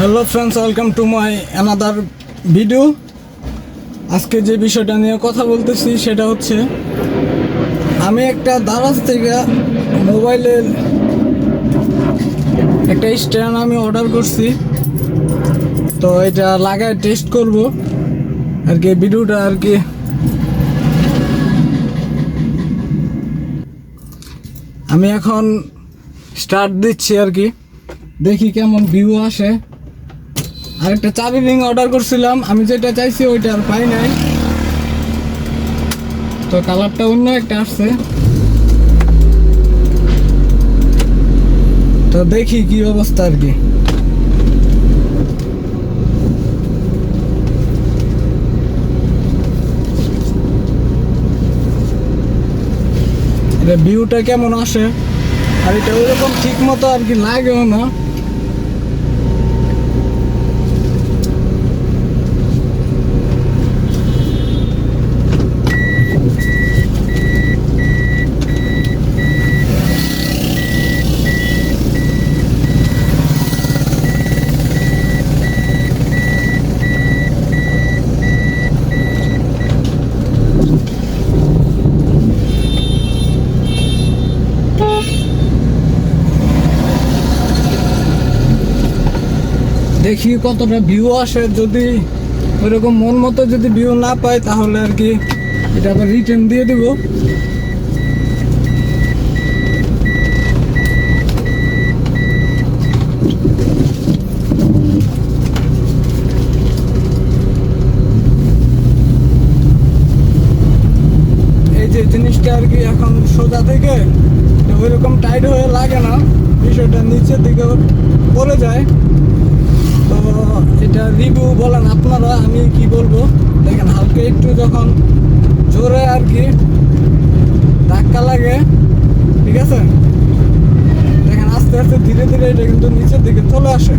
Hello friends welcome to my another video আজকে যে বিষয়টা নিয়ে কথা বলতেছি সেটা হচ্ছে, আমি একটা দারাজ থেকে মোবাইলের একটা স্ট্যান্ড আমি অর্ডার করছি। তো এটা লাগায় টেস্ট করব। আর কি ভিডিওটা আর কি। আমি এখন স্টার্ট দিচ্ছি আর কি। দেখি কেমন ভিউ আসে। আর একটা চাবি রিং অর্ডার করছিলাম। আমি যেটা চাইছি ওইটা আর পাই নাই। তো কালারটা অন্য একটা আসছে। তো দেখি কি অবস্থা আর কি। ভিউটা কেমন আসে? আর এটা ওইরকম ঠিক মতো আর কি লাগেও না। দেখি কতটা ভিউ আসে। যদি ওইরকম মন মতো যদি ভিউ না পাই, তাহলে আর কি এটা আবার রিটার্ন দিয়ে দিব। এই যে জিনিসটা আর কি এখন সোজা থেকে, ওইরকম টাইট হয়ে লাগে না। বিষয়টা নিচের দিকে পড়ে যায়। এটা রিভিউ বলেন আপনারা, আমি কি বলব? দেখেন, হালকা একটু যখন জোরে আর কি ধাক্কা লাগে, ঠিক আছে? দেখেন, আস্তে আস্তে ধীরে ধীরে এটা কিন্তু নিচের দিকে চলে আসে।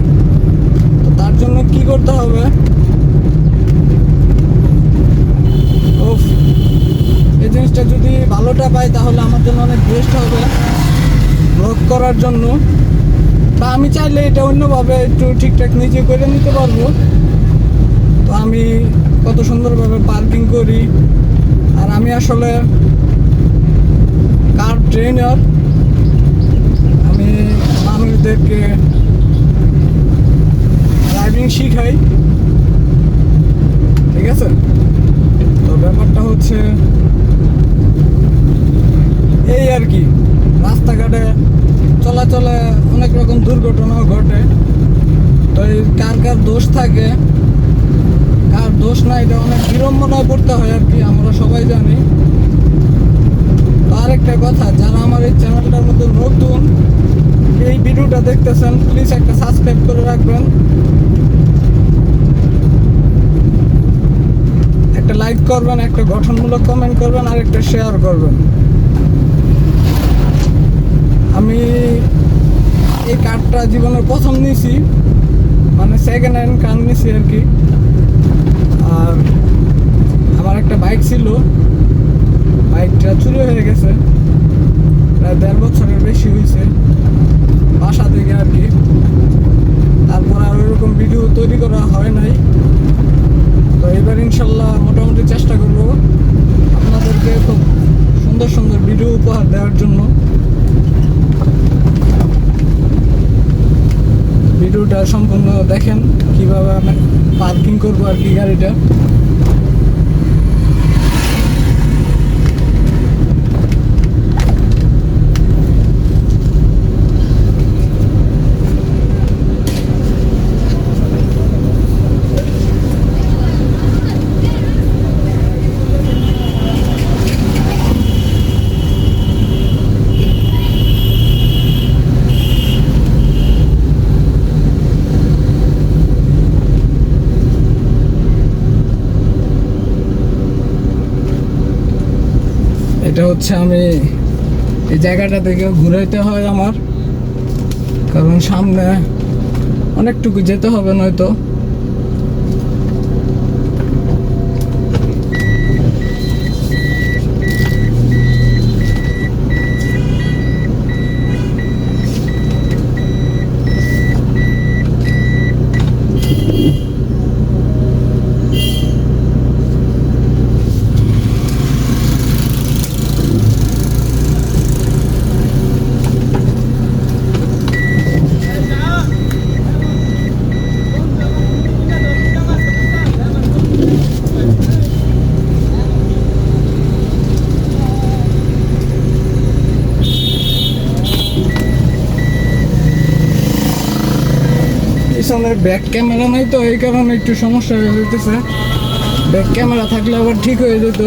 তো তার জন্য কি করতে হবে? এই জিনিসটা যদি ভালোটা পাই, তাহলে আমার জন্য অনেক বেস্ট হবে। ব্লগ করার জন্য। বা আমি চাইলে এটা অন্যভাবে একটু ঠিকঠাক নিজে করে নিতে পারব। তো আমি কত সুন্দরভাবে পার্কিং করি। আর আমি আসলে কার ট্রেনার? আমি মানুষদেরকে ড্রাইভিং শিখাই। ঠিক আছে? তো ব্যাপারটা হচ্ছে এই আর কি। রাস্তাঘাটে চলাচলে অনেক রকম দুর্ঘটনাও ঘটে। তো এই কার কার দোষ থাকে, কার দোষ না, এটা অনেক বিড়ম্বনায় পড়তে হয় আর কি, আমরা সবাই জানি। তো আরেকটা কথা, যারা আমার এই চ্যানেলটার মধ্যে নতুন, এই ভিডিওটা দেখতেছেন প্লিজ একটা সাবস্ক্রাইব করে রাখবেন। একটা লাইক করবেন, একটা গঠনমূলক কমেন্ট করবেন আর একটা শেয়ার করবেন। আমি এই কার্ডটা জীবনের প্রথম নিয়েছি। মানে সেকেন্ড হ্যান্ড কার নিয়েছি আর কি। আর আমার একটা বাইক ছিল। বাইকটা চুরি হয়ে গেছে। প্রায় দেড় বছরের বেশি হয়েছে। বাসা থেকে আর কি। তারপর আর ওইরকম ভিডিও তৈরি করা হয় নাই। তো এবার ইনশাল্লাহ মোটামুটি চেষ্টা করব আপনাদেরকে খুব সুন্দর সুন্দর ভিডিও উপহার দেওয়ার জন্য। ভিডিওটা সম্পূর্ণ দেখেন কীভাবে আমি পার্কিং করব আর কি গাড়িটা। এটা হচ্ছে আমি এই জায়গাটা থেকে ঘুরাইতে হয় আমার। কারণ সামনে অনেকটুকু যেতে হবে নয়তো। পিছনে ব্যাক ক্যামেরা নাই তো, এই কারণে একটু সমস্যা হয়ে যেতেছে ব্যাক ক্যামেরা থাকলে আবার ঠিক হয়ে যেত।